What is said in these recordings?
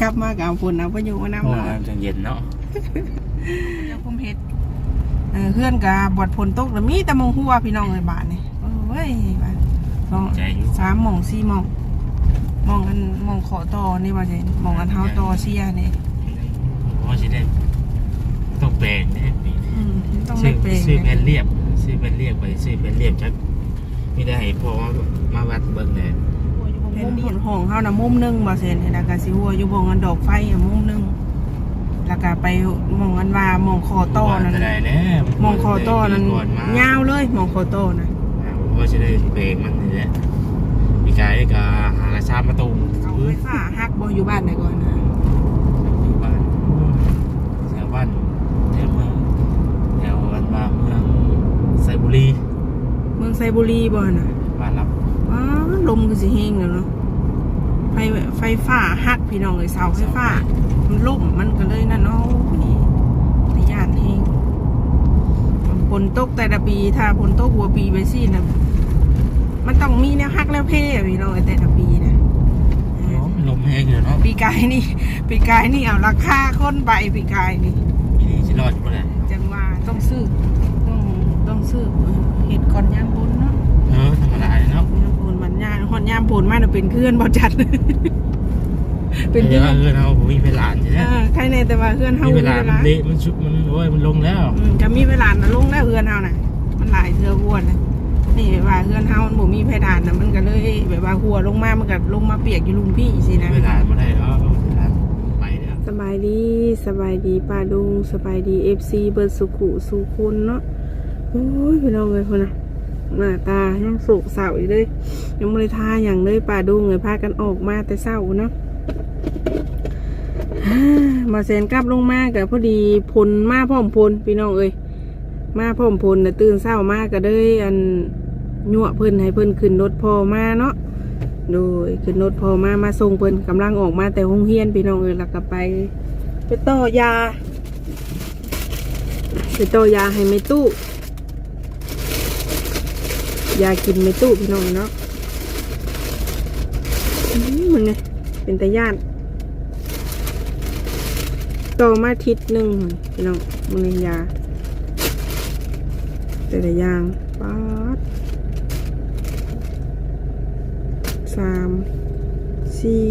กลับมาก็เอาฝนเอาพายุมานํโอ้เนาะน้ำจังเย็นเนาะเจ้าคุมเฮ็ดเออเพื่อนกับบดฝนตกแล้วมีแต่หมองหัวพี่น้องเลยบาทนี่โอ้ยบาทสองใจอยู่สามหมองสี่หมองหมองอันหมองขอต่อนี่ว่าจะหมองอันเท้าต่อเสียนี่เพราะสิได้ต้องแปลงเนี่ยปีนี้อืมต้องซื้ไม่อเปลงซื้อแผ่นเรียบซื้อแผ่นเรียบไปซื้อแผ่นเรียบจักไม่ได้ให้พอมาวัดเบิ่งเลย เห็นผลห้องเฮานะมุมหนึงบ่เซนนี่นะก็สิหัวอยู่บ่งอันดอกไฟอะมุมหนึงแล้วก็ไปหมองอันว่าหมองคอต่อนั่นก็ได้แล้วหมองคอต่อนั่นก่อนมายาวเลยหมองคอต่อนะเพราะว่าจะได้เบรกมันนี่แหละมีกายก็หากระชามาตูมเอาไฟฟ้าฮักบ่อยู่บ้านไหนก่อนนะอยู่บ้านแถวบ้านแถวเมืองแถววันมาเมืองไซบุรี เมืองไซบุรีบ่น่ะบ้านรับว้า ลมก็สิเฮงแล้วเนาะไฟไฟฟ้าหักพี่น้องเลยเสาไฟฟ้า มันล่มมันก็เลยนั่นเนาะโอ้ยตะยานเฮงฝนตกแต่ละปีถ้าฝนตกหัวปีไปสินะมันต้องมีแนวหักแล้วเพ่อะพี่น้องแต่ละปีนะเออลมแห้งอยู่เนาะปีกายนี่ปีกายนี่เอาราคาค้นไปปีกายนี่ปีนี้จะรอดอยู่ปะเนี่ยจังว่าต้องซื้อต้องต้องซื้อเห็ดก่อนย่างบนเนาะเออธรรมดาเลยเนาะ หอนยามโผลมาเน่ะเป็นเคลื่อนบ่จัด เป็นเดี๋ที่ยวเออเราผมมีเวลาใช่ไหมเออใครในแต่ว่าเคลื่อนเฮามีมีเวเวลาลามันเละมันชุบมันโอ้ยมันลงแล้วอืมจะมีเวลาน่ะลงแล้วเฮือนเฮาน่ะ มันหลายเทื่อหัวนะนี่แบบว่าเฮือนเฮามันบ่มีเพดานน่ะมันก็เลยแบบว่าหัวลงมามันก็ลงมาเปียกอยู่ลุมพี่สินะเวลาไม่ได้แล้วเวลาไปแล้วสบายดีสบายดีป้าดุงสบายดี FC เบิร์ดสุขุสุคนเนาะโอ้ยพี่น้องเลยคนน่ะหน้าตายังสุกเสาอยู่เลย ยังไม่ได้ทาอย่างเลยป้าดุงเลยพากันออกมาแต่เศร้าเนาะอ่ามาแสนกลับลงมากับพอดีพลมาพร้อมพลพี่น้องเอ้ยมาพร้อมพลแต่ตื่นเศร้ามากก็เลยอันยั่วเพิ่นให้เพิ่นขึ้นรถพอมาเนาะโดยขึ้นรถพอมามาส่งเพิ่นกำลังออกมาแต่ห้องเฮียนพี่น้องเอ้ยแล้วก็ไป ไปต่อยาไปต่อยาให้ไม่ตู้ยากินไม่ตู้พี่น้องเนาะ มันไงเป็นตาย่านต่อมาทิศหนึ่งพี่น้องมันเลยยา แต่ละอย่างป๊าดสามสี่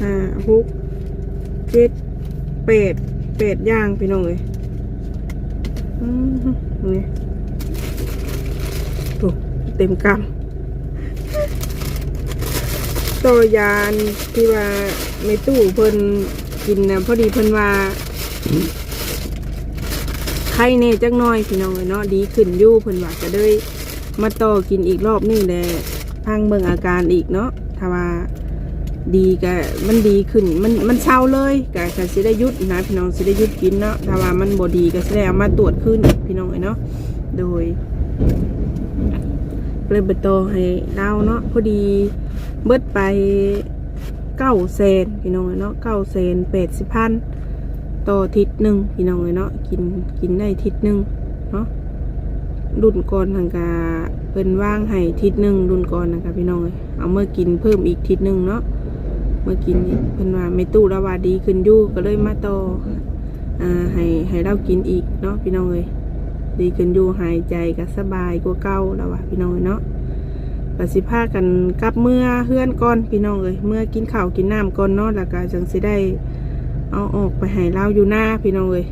ห้าหกเจ็ดแปดแปดย่างพี่น้องเลยอืมนี่โอ้เต็มกำ ตอยานที่ว่าไม่ตู้เพิ่นกินนะพอดีเพิ่นว่าไข้เน่จักหน้อยพี่น้องเอ้ยเนาะดีขึ้นอยู่เพิ่นว่าจะได้มาต่อกินอีกรอบนึงแหละพังเบิ่งอาการอีกเนาะถ้าว่าดีก็มันดีขึ้นมันมันเศร้าเลยก็ก็สิได้หยุดนะพี่น้องสิได้หยุดกินเนาะถ้าว่ามันบ่ดีก็สิได้เอามาตรวจขึ้นพี่น้องเอ้ยเนาะโดยเลยไปต่อให้เล่าเนาะพอดี เบิดไปเก้าเซนพี่น้องเอ้ยเนาะเก้าเซนแปดสิบพันต่อทิศหนึ่งพี่น้องเลยเนาะกินกินได้ทิศหนึ่งเนาะรุ่นก่อนทางกาเป็นว่างให้ทิศหนึ่งรุ่นก่อนนะคะพี่น้องเลยเอาเมื่อกินเพิ่มอีกทิศหนึ่งเนาะเมื่อกินเพิ่นว่าไม่ตู้ระวาดีขึ้นยู่ก็เลยมาต่ออ่าให้ให้เรากินอีกเนาะพี่น้องเลยดีขึ้นอยู่หายใจก็สบายกว่าเก่าแล้วว่ะพี่น้องเอ้ยเนาะ ปสิพากันกลับเมื่อเฮือนก่อนพี่น้องเลยเมื่อกินข้าวกินน้ำก่อนเนาะแล้วก็จังสิได้เอาออกไปให้เราอยู่หน้าพี่น้องเลย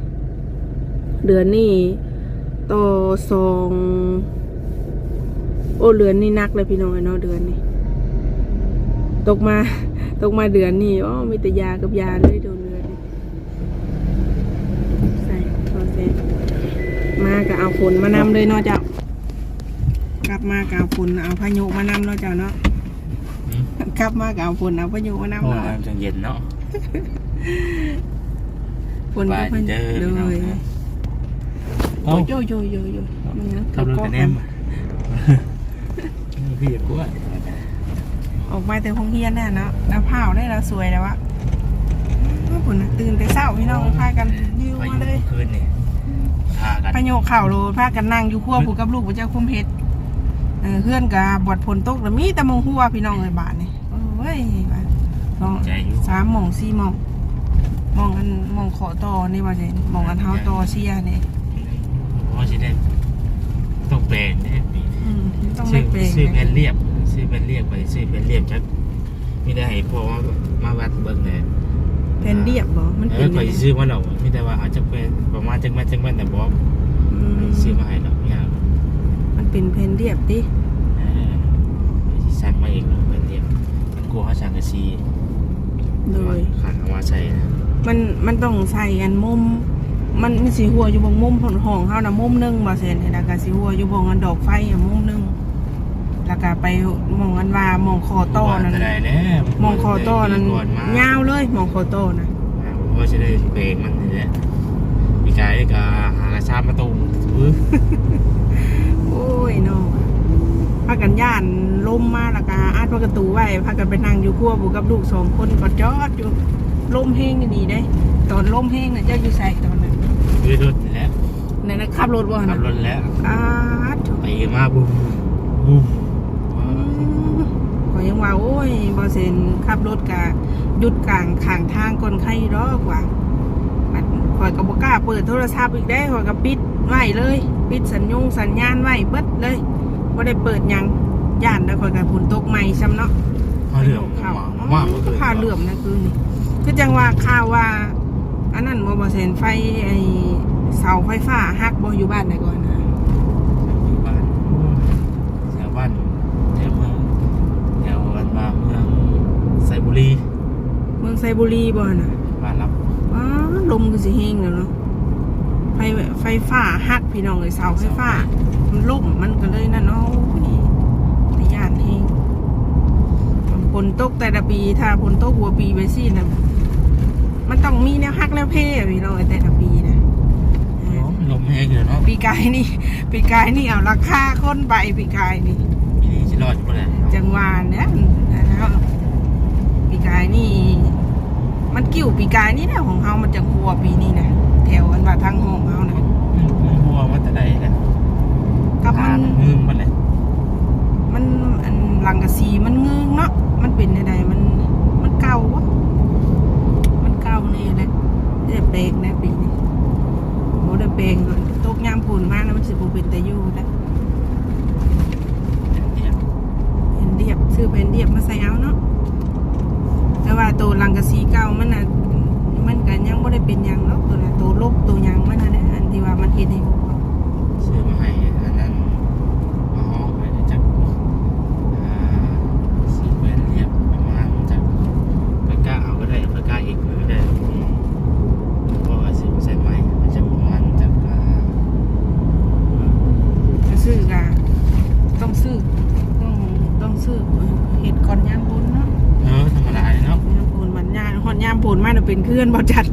เดือนนี้ต่อสองโอ้เดือนนี้นักเลยพี่น้องเอ้ยเนาะเดือนนี้ตกมาตกมาเดือนนี้อ๋อมีแต่ยากับยาเลยโดนเดือนใส่พอเสร็จมาก็เอาฝนมานำเลยเนาะเจ้า ลับมาก็เอาฝนเอาพายุมานำเนาะเจ้าเนาะอืมกลับมาก็เอาฝนเอาพายุมานำโอ้เนาะน้ำจังเย็นเนาะฝนก็เพิ่นเจอเลพี่น้องยนะโอ้เอ้ายโยโยโยโยมันยังขับรถกันแนมพี่กลัวออกมาแต่ห้องเฮียนแน่เนาะน้ำเผาได้แล้วสวยแล้ววะอ้าวปุ่นน่ะตื่นแต่เช้าพี่น้องพากันยิวพามายุเลยคืนนี่พากันพายุเข่าโลพากันนั่งอยู่ขั้วผูกกับลูกพระเจ้าคุ้มเพชร เออเพื่อนกับบดผลตกแล้วมีแต่หมองหัวพี่น้องเลยบาทนี่โอ้ยบาดฝสองใจอยู่ สามหมองสี่หมองหมองอันหมองขอต่อนี่ว่าจะหมองอันเฮาต่อเชียนี่เพราะว่าสิได้ต้องแปลงเนี่ยปีอืมต้องซื้ไม่อเปลงซื้อแผ่นะนเรียบซื้อแผ่นเรียบไปซื้อแผ่นเรียบจักไม่ได้ให้พอมาวัดเบิ่งเลยแผ่นเรียบบ่มันเอเป็อนข่อยยังไงสิซื้อมาดอกไม่ได้ว่าอาจจะเป็นประมาณจังแม่นจังแม่นแต่บอกอืมซื้อมาให้ดอก เนี่ยมันเป็นแผ่นเรียบติเออสิสั่งมาเองเนาะแผ่นเรียบมันกลัวเขาสั่งกระซีเลยขาดเอามาใส่นะมันมันต้องใส่อันมุม มันมันสีหัวอยู่บงมุมของห้องเฮานะมุมหนึงบ่เซนเห็นแล้วก็สีหัวอยู่บงอันดอกไฟอะมุมหนึงแล้วก็ไปมองอันว่ามองคอต้อนั่น ว่าจะได้แล้วมองคอต้อนั่นก่อนมายาวเลยมองคอต้อนะเพราะว่าจะได้เบรกมันนี่แหละมีกายก็หากระชามาตูอื้อโอ้ ยน้องพากันย่านล่มมาแล้วก็อาดประตูไว้พากันไปนั่งอยู่ครัวบุกับลูกสองคนก็จอดอยู่ล่มแห้งนี่เด้ ตอนล่มแห้งน่ะเจ้าอยู่ใส่ตอนนั้นยืดรถนี่แหล้วนั่นนะขับรถบ่ขันะบรถแล้วอาดไปมาบุ้มบุ้มก็ยังว่าโอ้ยบอเซนขับรถกะหยุดกลางข้างทางก่อนใครรอกว่าบัดข่อยก็บ่กล้าเปิดโทรศัพท์อีกได้ข่อยก็ปิดไว้เลย ปิดสัญญงสัญญาณไว้เบิดเลยบ่ได้เปิดหยังย่านแล้วข่อยก็ฝนตกใหม่ซ้ำเนาะพอเหลื่อมข่าวว่าอ๋อข่าวเหลื่อมนะคือนี่คือจังว่าข่าวว่า อันนั้นบ่บ่เซนไฟไอ้เสาไฟฟ้าหักบ่อยู่บ้านไหนก่อนนะอยู่บ้านแถวบ้านแถวเมืองแถววันมาเมืองไซบุรี เมืองไซบุรีบ่น่ะบ้านรับว้าลมก็สิเฮงแล้วเนาะ ไฟไฟฟ้าหักพี่น้องเลยเสาไฟฟ้า มันล่มมันก็เลยนั่นเนาะโอ้ยแต่ย่านเฮงฝนตกแต่ละปี ถ้าฝนตกหัวปีไปสินะมันต้องมีแนวหักแล้วเพ่พี่น้องแต่ละปีนะเออลมแห้งเลยเนาะปีกายนี่ ปีกายนี่เอาราคาค้นใบปีกายนี่ปีนี้จะรอดอยู่ปะเนี่ยจังหวะเนี่ยนะครับปีกายนี่ มันกิ้วปีกายนี่นะของเฮามันจะกลัวปีนี้นะแถวอันว่าทางห้องเฮานะมัน หัวมันจะกับมันงืมมันเลย มันอันหลังกะสีมันเงืงเนาะมันเป็นใดๆมันมันเก่าวะมันเก่านี่แหละได้เปลงนะปีนี้โอ้ได้เปลงก่อนตกยามปุ่นมากนะมันสิบเป็นแต่อยู่แล้ว เนี่ย เห็นเดียบซื้อเป็นเดียบมาใส่เอาเนาะแต่ว่าตัวหลังกะสีเก่ามันน่ะมันกันยังไม่ได้เป็นหยังเนาะตัวน่ะตัวลบตัวหยังมันน่ะเนี่ยอันที่ว่ามันเห็นให้พวกเรา ซื้อมาให้อันนั้นมาห้องไปจากอ่าสีแวนเรียบประมาณจากไปกล้าเอาก็ได้ไปกล้าอีกก็ได้เพราะว่าสิบเปอร์เซ็นต์ใหม่มันจะประมาณจากอ่า จะซื้อกะต้องซื้อต้องต้องซื้อเห็ดก่อนย่างบุญเนาะ เออธรรมดาเลยเนาะ ย่างบุญมันย่างหอนย่างบุญมา เนาะเป็นเคลื่อนบ่จัด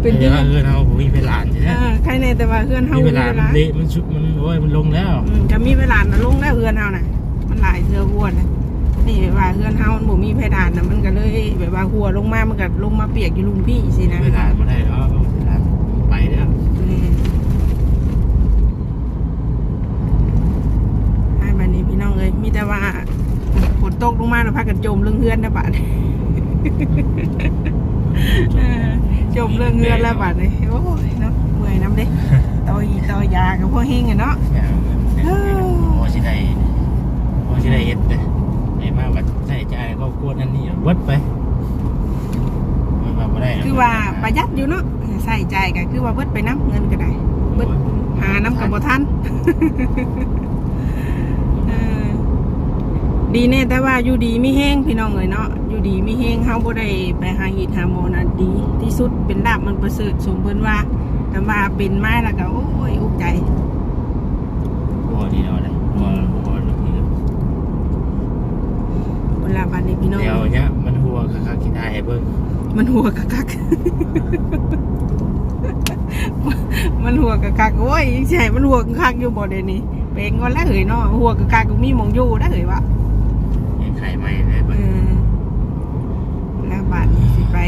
เป็นเดี๋ที่ยวว่าเออเรามีเวลาใช่ไหมเออใครในแต่ว่าเคลื่อนเฮามีมีเวเวลาลามันเละมันชุบมันโอ้ยมันลงแล้วอืมจะมีเวลาน่ะลงแล้วเฮือนเฮาน่ะ มันหลายเทื่อวัวน่ะนี่แบบว่าเฮือนเฮามันบ่มีเพดานน่ะมันก็เลยแบบว่าหัวลงมามันก็ลงมาเปียกอยู่ลุมพี่สินะเวลาไม่ได้แล้วเวลาไปแล้วเออให้บัดนี้พี่น้องเอ้ยมีแต่ว่าฝนตกลงมาแล้วพากันจมเรื่องเฮือนนะบาดเออ จมเรื่องเฮือนแล้วบาดนี้โอ้ยเนาะเมื่อยน้ำเด้ต่อยต่อยากับพ่อเฮงอะเนาะโอ้ชิได้โอ้ชิได้เอ็ดเลยไอ้มากว่าใส่ใจก็กวดนั่นนี่วัดไปมันมาไม่ได้คือว่าประหยัดอยู่เนาะใส่ใจก็คือว่าเบิดไปน้ำเงินก็ได้เบิดหาน้ำกับบ่ทัน ดีแน่แต่ว่าอยู่ดีไม่แห้งพี่น้องเลยเนาะอยู่ดีไม่แห้งเฮาบ่ได้ไปหาหิดหาหมอนะดีที่สุดเป็นลาบมันประเสริฐสมเพิ่นว่าแต่ว่าเป็นไม้แล้วก็โอ้ยอุกใจหัวดีเนาะเลยหัวหัวลูกนี่เวลาบัดนี้พี่น้องเดี๋ยวเนี้ยมันหัวคักๆกินได้เบิ้งมันหัวกะกักมันหัวกะกักโอ้ยใช่มันหัวกะกักอยู่บ่เดี๋ยวนี้เป็นก็แล้วเอ้ยเนาะหัวกะกักก็มีหมองอยู่ได้เอ้ยวะ ไข่ใหม่เลยเอเบิ้งอแล้วบัดนี้สิไป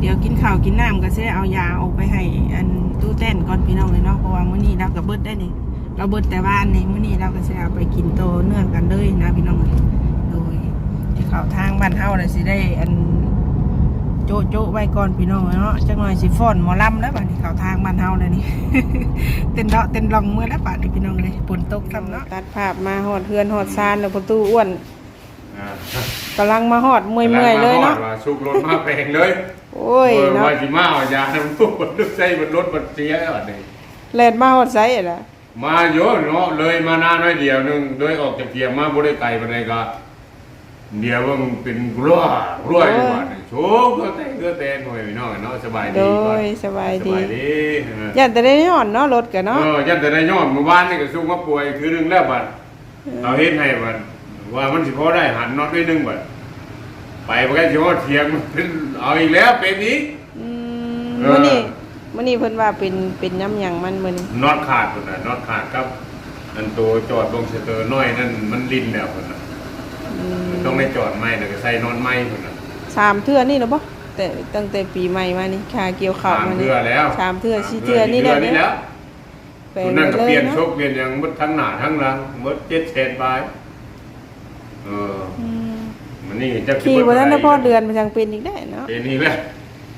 เดี๋ยวกินข้าวกินน้ำก็สิเอายาออกไปให้ อันตู้เต้นก่อนพี่น้องเลยเนาะเพราะว่ามื้อนี้เราก็เบิดได้นี่เราเบิดแต่บ้านนี่มื้อนี้เราก็สิเอาไปกินโตเนื่องกันเลยนะพี่น้องเลยโดยเข้าทางบ้านเฮาเลยสิได้ อัน โจะโจะไว้ก่อนพี่น้องเนาะจังหน่อยสิฟ้อนหมอลำแล้วบัดนี้เข้าทางบ้านเฮาเลยนี่ เต้นเดาะเต้นลองมือแล้วบัดนี้พี่น้องเลยฝนตกซ้ำเนาะตัดภาพมาฮอดเฮือนฮอดซานแล้วประตูอ้วนอ่ากำลังมาฮอดเมื่อยๆเลยเนาะว่าสุกรถมาแพงเลยโอ้ยเออเนาะว่าสิมาเอายาน้ำตู้รถใส่บนรถบัดเสียแล้วนี่แล่นมาฮอดไสล่ะมาเยอะเนาะเลยมาหน้าน้อยเดียวหนึงโดยออกจากเพียงมาบ่ได้ไกลปานใดก็ เดียวว่ามันเป็นรั่วรั่วอยู่ว่านี่โชคก็แต่งก็แต่งหน่อยพี่น้องเนาะสบายโดดีก่อนยสบายสดีบายดีเออยันแต่ได้นอนเนาะรถกันเนาะ เออยันแต่ได้ยอดเมื่อวานนี่ก็สู้มาป่วยคือหนึงแล้วบัดเอาเฮ็ดให้บัดว่ามันสิพอได้หันน็อตได้หนึงบัดไปบ่ได้สิฮอดเถียงมันเป็นเอาอีกแล้วเป็นอีก อืมเออ มื้อนี้มื้อนี้เพิ่นว่าเป็นเป็นน้ำหยังมันมื้อนี้น็อตขาดพุ่นน่ะน็อตขาดครับ อันตัวจอดลงสเตอร์น้อยนั่นมันลิ้นแล้วพุ่นน่ะอืม ต้องได้จอดใหม่แล้วก็ใส่น็อตใหม่พุ่นน่ะ สามเทื่อนี่เหรอบ่แต่ตั้งแต่ปีใหม่มานี่ค่าเกี่ยวข้าวสามมานี่เทื่อแล้วสามเทื่อสี่เทื่อนี่แหแหละนี่แล้วแปลคุงณนั่นก็เลเปลี่ยยนเนาะโชคเปลี่ยนอย่างหมดทั้งหน้าทั้งหลังหมดเจ็ดเศษไปเอออืมมันนี่จะขี่บ่ทันได้พอเดือนมันจังเป็นอีกได้เนาะเป็นนี่แหละ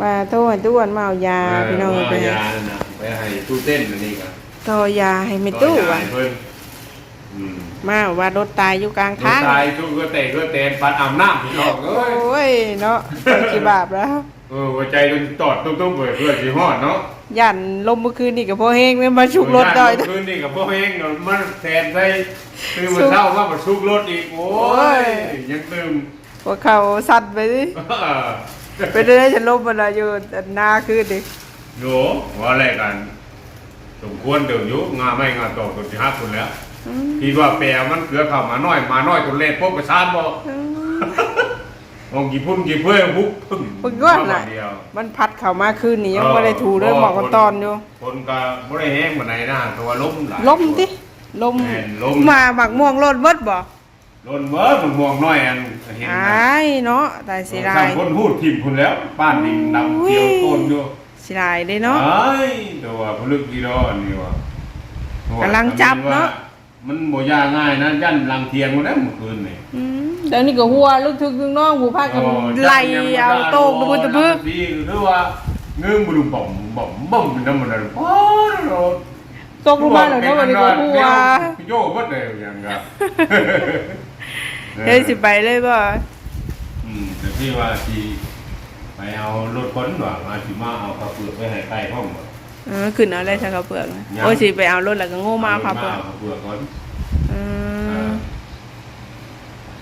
ว่าโทรให้ตู้อ้วนมาเอายาพี่น้องเอไปอยานั่นน่ะไปให้ตู้เต้นอันนี้ก็ต่อยาให้แม่ตู้ต่อยาว่ะให้เพิ่นอื มมาว่ารถตายอยู่กลางรถทาง ตายตู้ก็เตะก็เตนปัดอาบน้ำพี่น้องเอ้โอ้ยยเนาะไปกี่บาปแล้ว เออหัวใจจนตอดตุ้มๆเปิดเพื่อสิฮอดเนาะยันลมเมื่อคืนนี่ก็พอแห้งเลยมาชุกรถดอยเมื่คืนนี่กับพ่อเองเนาะมันแทนได้คือมันชุกเศร้าว่ามันชุกรถอีกโอ้โอ้ยยยังตื่มพวกเขาสั่นไปดิเออไปได้ฉันลมมันละอยู่หน้าคืนดิโยว่าอะไรกันสมควรเดิมยุงาไม่งาตอกตัวที่ห้าคนแล้วอืม คิดว่าแปลมันเกลือเข้ามาน้อยมาน้อยตัวเล็กพวกประสานบ่อืมมองกี่พุ่นกี่เพื่อบุกพึ่งเพิ่งว่าน่ะมาเดียวมันพัดเข้ามาคืนนี่ยังไม่ได้ถูเลยหมอกกันตอนอยู่คนก็บ่ได้แห้งบ่ไหนนะตัวล้มหลายลมติลมแม่นลมมาบักม่วงโลดเบิดบ่ล้นเมื่อมันมองน้อยอันเห็นอนะายเนาะตายเสียดาสร้ายงคนพูดทิมคุณแล้วป้านดินดำเกี่ยวต้นอยู่เสียดายเด้เนาะไอ้ยตัวพลึกอีรอนี่วะกำลังจับเนอะ มันบ่ยากง่ายนะยันลังเทียงมันได้เมื่อคืนนี่อืมแล้วนี่ก็หัวลึกทึกนึงน้องผู้พากันไล่เอาโต้งตะบึ้ตะบึ้ดีหรือว่าเงื้อบุรุบ่อมบ่อมบ่อมเป็นน้ำมันอะไรป๊อดตกลงมาแล้วเนาะวันนี้ก็หัวโยกเบิดเลยอย่างเงี้ยเฮ้ยสิไปเลยบ่อืมแต่พี่ว่าสิไปเอารถคนว่ามาสิมาเอาข้าวเปลือกไปให้ใต้ห้องบ่ เออขึ้นเอาเลยถ้าเขาวเปลือกนะยัง โอ้ยสิไปเอารถแล้วก็โง่มาครับเปลือกเอาข้าวเปลือกก่อนอือ่าม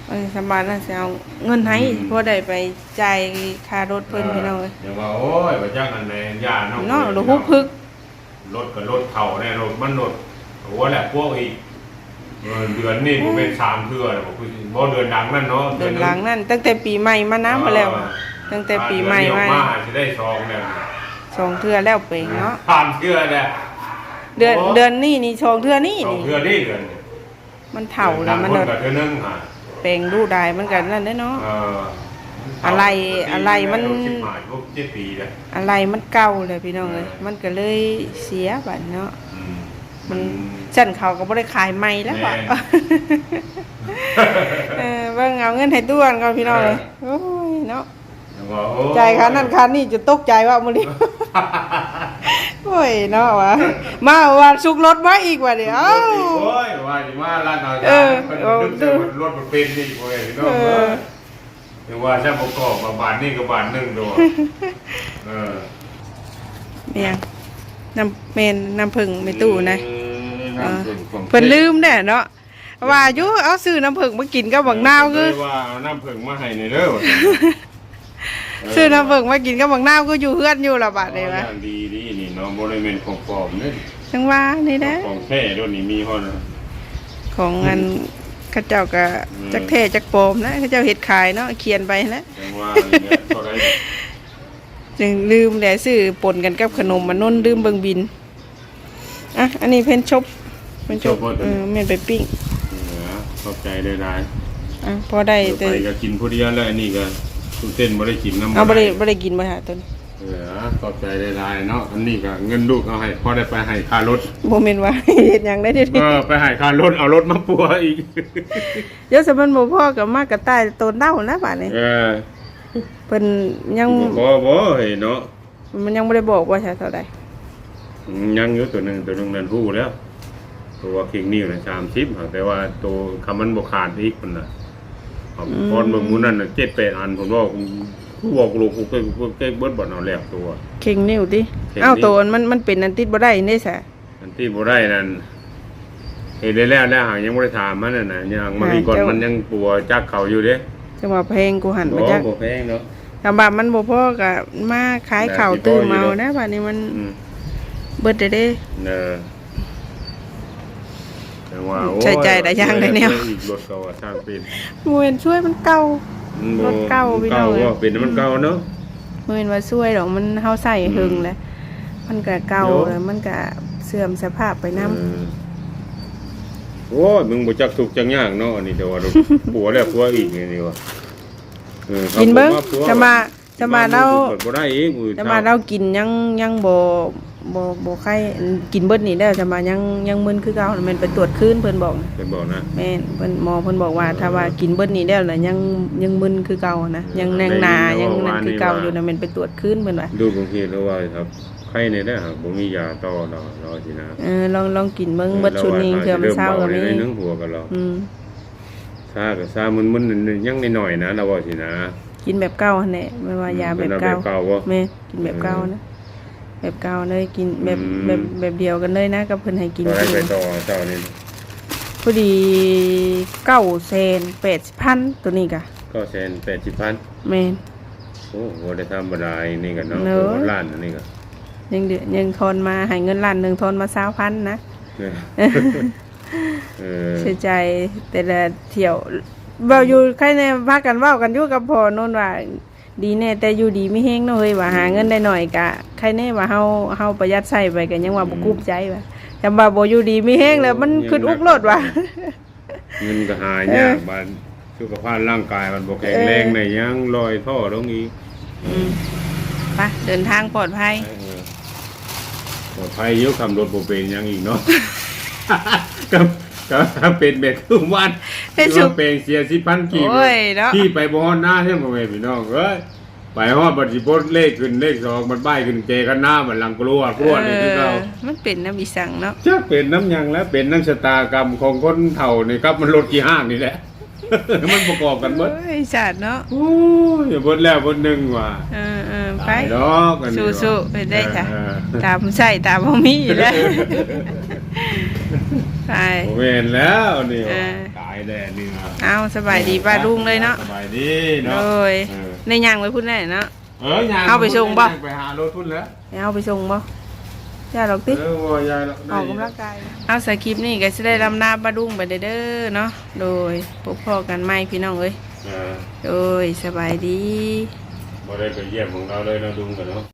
เอ้ยสบายแล้วสิเอาเงินให้อืมพอได้ไปจ่ายค่ารถเพิ่นพี่น้องเอ้ยเดี๋ยวว่าโอ้ยว่าจักอันไหนย่าน้องเนาะหรือฮุกพึกรถกับรถเข่าแน่รถมันรถโอ้แหละพวกอีกเออเดือนนี่ผมเป็นสามเทื่อแล้วผมคือบ่เดือนดังนั่นเนาะเดินหลังนั่นตั้งแต่ปีใหม่มาน้ำมาแล้วตั้งแต่ปีใหม่เดือนมาเดียวมาจะได้ซองแล้วส องเทื่อแล้วเป่งเนาะผ่านเทื่อแล้วเดือนเดือนนี้นี่สองเทื่อนี่สองนี่เทื่อนี่เดือนมันเถ่าแล้วมันเดืเดิอนนกับเทื่อนึงอะเป่งดูได้มันกันนั่นเด้อเนาะเอออะไรอะไรมันสิบห้าสิบหกเจ็ดปีแล้วอะไรมันเก่าเลยพี่น้องเอ้ยมันก็เลยเสียบัดเนาะอืมมันฉันเขาก็บ่ได้ขายใหม่แล้วป่ะแม่เออเบิ่งเอาเงินให้ด้วนก่อนพี่น้องเลยโอ้ยเนาะ แล้วก็โอ้ใจายคันนั่นคันนี่จะตกใจว่ามื้อนี้ โอ้ยเนาะวะมาว่าสุกรถมาอีกว่าเดี๋ยว โอ้ยว่าสิมาร้านเอาเออมันเอาดึกดูแต่รถมันเป็นนี่เว้ยพี่น้องเอเอออถึงว่าช่างประกอบมาบานนี่ก็บานหนึ่งตัวเออเมียงน้ำเมนน้ำผึ้งไม่ตู้นะเอเอออน้ำผึ้งของเพิ่นลืมแน่เนาะว่าอยู่เอาซื้อน้ำผึ้งมากินกับบักนาวคือ เลยว่าเอาน้ำผึ้งมาให้ในอยเด้อว่า ซื้อน้ำผึ้งมากินกับบักนาวก็อยู่เฮือนอยู่ละบาดเลยวะอ๋อดีดีนี่เนาะบริเวณของปลอมนี่จังว่านี่นะของแท้ด้วยนี่มีฮอดของอันเข้าเจ้าก็อืมจักเท่จักโปมนะเข้าเจ้าเฮ็ดขายเนาะเขียนไปนะจังว่านี่เนี่ยเท่าไหร่จึงลืมแต่ซื้อปนกันกับขนมมันนุ่นลืมเบิงบินอะอันนี้เพนชบเพนชบเออแม่นไปปิ้งเออขอบใจได้หลายอะพอได้เดี๋ยวแต่ไปก็กินผู้เดียวแล้วอันนี้ก็ ตู้เต้นบ่ได้กินน้ำเอาบ่ได้บ่ได้กินบ่ฮะต้นบเออขอบใจหลายๆเนาะอันนี้ก็เงินลูกเอาให้พอได้ไปให้ค่ารถบ่แม่นว่าเฮ็ดหยังได้เดี๋ยวเอนี้อไปให้ค่ารถเอารถมาปัวอีกเดี๋ยวสมันบ่พอก็มากระต่ายโตนเด้านะบัดนี้เออเพิ่นยังบ่บ่เฮ้ยเนาะมันยังบ่ได้บอกว่าใช่เท่าใดยังอยู่ตัวหนึงตัวหนึงนั่นฮู้แล้วตัวเข่งนิ้วน่ะ30แต่ว่าตัวคำมันบ่ขาดอีกพุ่นน่ะ เอาพรเบิ่งหมู่นั้นน่ะ7 8อันผมว่ากูบอกลูกกูเก่งกูเก่งเบิดบ่เอาแล้วตัว เข่งนิ้วติเข่งนิ้ว เอ้าโตนมันมันเป็นอันติดบ่ได้นี่ซะอันที่บ่ได้นั่นเฮ็ดได้แล้วแล้วหางยังบ่ได้ถามมันน่ะนะยังมามีก่อนมันยังปัวจักเขาอยู่เด้จังว่าแพงกูหันบ่มาจักบ่แพงเนาะ ถ้าบามันบ่พอก็มาขายข้าวตื้มเอานะบัดนี้มันอืมเบิดได้เด้ เนอแต่ ว่าโอ้ใช้จ่ายหลายอย่างเลยเนี่ยอีกรถเก่าอะสร้างเป็นบ่แม่นช่วยมันเก่ามันบ่รถเก่าพี่น้องเก่าว่าเป็นมันเก่าเนาะ บ่แม่นว่าช่วยดอกมันเฮาใส่หึงแหละมันก็เก่าโยแล้วมันก็เสื่อมสภาพไปนํเออโอ้ยมึงบ่จักทุกข์จักยากเนาะอันนี้แต่ว่าลูกปัวแล้วปัวอีกนี่นี่ว่าเออกินเบิ่งปัวจะมาจะมาเราเปิดบ่ได้อีกมือจะมาเรากินยังยังบ่ บ่บ่ใครกินเบิดนี่แล้วจะมายังยังมึนคือเก่าแม่นไปตรวจคืนเพิ่นบอกนะเป็นบอกนะแม่นเพิ่นหมอเพิ่นบอกว่าถ้าว่ากินเบิดนี่แล้วน่ะยังยังมึนคือเก่านะยังแนงหนายังนั่นคือเก่าอยู่นะแม่นไปตรวจคืนเพิ่นว่าดูบางทีแล้วว่าครับใครในได้หากบ่มียาต่อดอกรอสินะเออลองลองกินเบิ่งเบิดชุดนี้เทื่อมันเช้าก็มีในนึงหัวกันเราอืมซาก็ซามึนๆยังนิดหน่อยนะเราว่าสินะ กินแบบเก่าหั่นแหละไม่ว่ายาแบบเก่าเก่าบ่แม่กินแบบเก่านะ แบบเก่าเลยกินแบบอืมแบบแบบเดียวกันเลยนะกับเพิ่นให้กินก็ให้กินไปต่อเจ้านี่พอดีเก้าเซนแปดสิบพันตัวนี้กะก็แสนแปดสิบพันแมน โอ้โหได้ทำบดายนี่กันเนาะเนอะ โอ้ล้านอันนี้ก็ยังเดือยังทอนมาให้เงินล้านหนึ่งทอนมาสาวพันนะเนี่ยเออเสียใจแต่ละเที่ยวเบาอยู่ใครในพากันเว้ากันอยู่กับพ่อโน่นว่า ดีแน่แต่อยู่ดีไม่แห้งเนาะเฮ้ยว่าหาเงินได้หน่อยกะใครแน่ว่าเฮาเฮาประหยัดใช้ไปกันยังว่าบ่กุ้มใจว่าจำว่าบ่อยู่ดีไม่แห้งแล้วมันขึ้นอุกโลดว่ะเงินก็หายากบานสุขภาพร่างกายมันบ่แข็งแรงในยังลอยท่อลงอีกอืมไปเดินทางปลอดภัยเออปลอดภัยเยอะขับรถบ่เป็นหยังอีกเนาะกับ กับเป็นแบบทุกวันให้ที่สุว่าเป็นเสียสิพันกี่โอ้ยเนาะ ที่ไปบ่ฮอดหน้าเท่าบ่แม่พี่น้องเอ้ยไปฮอดบัดสิบดเลขขึ้นเลขสองมันใบขึ้นเจกันหน้ามันหลังกลัวกลัวนี่คือเก่าเออมันเป็นน้ำอีสังเนาะจะเป็นน้ำหยังแล้วเป็นน้ำชะตากรรมของคนเฒ่านี่ครับ มันลดกี่ห้างนี่แหละ มันประกอบกันเบิดโอ้ยสาดเนาะโอ้ยเบิดแล้วเบิดหนึงว่ะเออเออไปตายดอกอันนี้สู้ๆไปได้จ้ะเออ ตามใส่ตามบ่มีอยู่แล้ว ไปโอ้เวนแล้วนี่เอว่ะอตายแน่นี่ว่ะเอาสบายดีป้าลุงเลยเนาะสบายดีโดเนาะยเออในย่างไว้พุ่นได้เนาะ เออยางเอาไปส่งบ่ ไปหารถพุ่นแล้วเอาไปส่งบ่ย่าหรอกติ เออว่ายายละออกกำลังกายเอาสคริปต์นี่ก็สิได้ลำหน้าป้าลุงไปเด้อเนาะ โดยพบพ่อกันใหม่พี่น้องเอ้ย เออโดยสบายดี บ่ได้ไปเยี่ยมของเราเลยเราะดุงกันเนาะ